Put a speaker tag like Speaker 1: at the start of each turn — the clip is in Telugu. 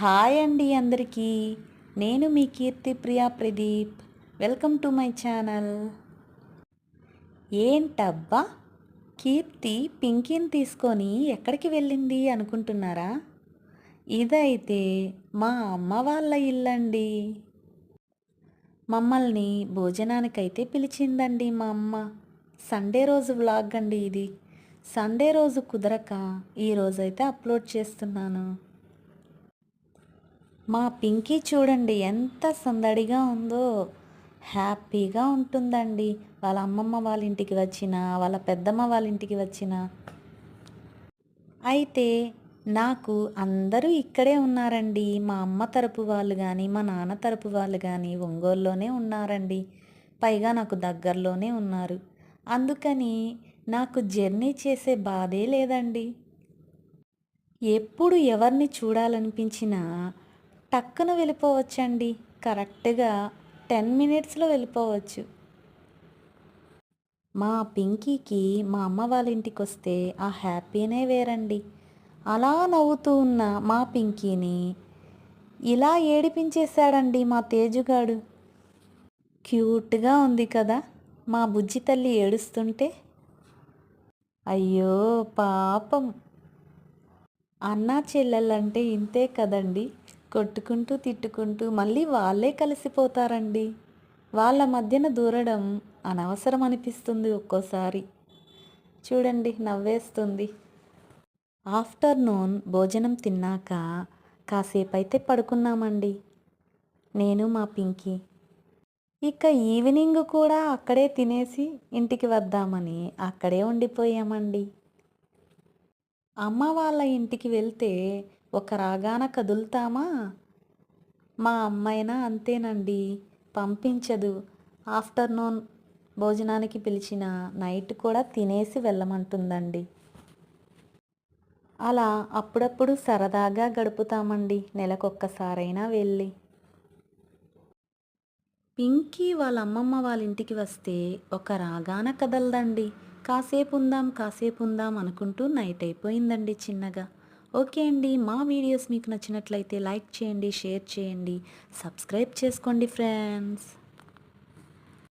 Speaker 1: హాయ్ అండి అందరికీ. నేను మీ Keerthi Priya Pradeep. Welcome to my channel. ఏంటబ్బా? కీర్తి పింకీని తీసుకొని ఎక్కడికి వెళ్ళింది అనుకుంటున్నారా? ఇదైతే మా అమ్మ వాళ్ళ ఇల్లండి. మమ్మల్ని భోజనానికైతే పిలిచిందండి మా అమ్మ. సండే రోజు వ్లాగ్ అండి ఇది. సండే రోజు కుదరక ఈరోజైతే అప్లోడ్ చేస్తున్నాను. మా పింకీ చూడండి ఎంత సందడిగా ఉందో. హ్యాపీగా ఉంటుందండి. వాళ్ళ అమ్మమ్మ వాళ్ళ ఇంటికి వచ్చిన వాళ్ళ పెద్దమ్మ వాళ్ళ ఇంటికి వచ్చిన. అయితే నాకు అందరూ ఇక్కడే ఉన్నారండి. మా అమ్మ తరపు వాళ్ళు కానీ మా నాన్న తరపు వాళ్ళు కానీ ఒంగోలులోనే ఉన్నారండి. పైగా నాకు దగ్గరలోనే ఉన్నారు. అందుకని నాకు జర్నీ చేసే బాధే లేదండి. ఎప్పుడు ఎవరిని చూడాలనిపించినా టక్కున వెళ్ళిపోవచ్చండి. కరెక్ట్గా టెన్ మినిట్స్లో వెళ్ళిపోవచ్చు. మా పింకీకి మా అమ్మ వాళ్ళ ఇంటికి వస్తే ఆ హ్యాపీనే వేరండి. అలా నవ్వుతూ ఉన్న మా పింకీని ఇలా ఏడిపించేశాడండి మా తేజుగాడు. క్యూట్గా ఉంది కదా మా బుజ్జి తల్లి ఏడుస్తుంటే. అయ్యో పాపం. అన్నా చెల్లెలంటే ఇంతే కదండి. కొట్టుకుంటూ తిట్టుకుంటూ మళ్ళీ వాళ్ళే కలిసిపోతారండి. వాళ్ళ మధ్యన దూరడం అనవసరం అనిపిస్తుంది ఒక్కోసారి. చూడండి నవ్వేస్తుంది. ఆఫ్టర్నూన్ భోజనం తిన్నాక కాసేపు అయితే పడుకున్నామండి. నేను మా పింకీ. ఇక ఈవినింగ్ కూడా అక్కడే తినేసి ఇంటికి వద్దామని అక్కడే ఉండిపోయామండి. అమ్మ వాళ్ళ ఇంటికి వెళ్తే ఒక రాగాన కదులుతామా? మా అమ్మైనా అంతేనండి. పంపించదు. ఆఫ్టర్నూన్ భోజనానికి పిలిచిన నైట్ కూడా తినేసి వెళ్ళమంటుందండి. అలా అప్పుడప్పుడు సరదాగా గడుపుతామండి నెలకొక్కసారైనా వెళ్ళి. పింకీ వాళ్ళ అమ్మమ్మ వాళ్ళ ఇంటికి వస్తే ఒక రాగాన కదలదండి. కాసేపు ఉందాం కాసేపు ఉందాం అనుకుంటూ నైట్ అయిపోయిందండి చిన్నగా. ఓకే అండి. మా వీడియోస్ మీకు నచ్చినట్లయితే లైక్ చేయండి షేర్ చేయండి. సబ్స్క్రైబ్ చేసుకోండి ఫ్రెండ్స్.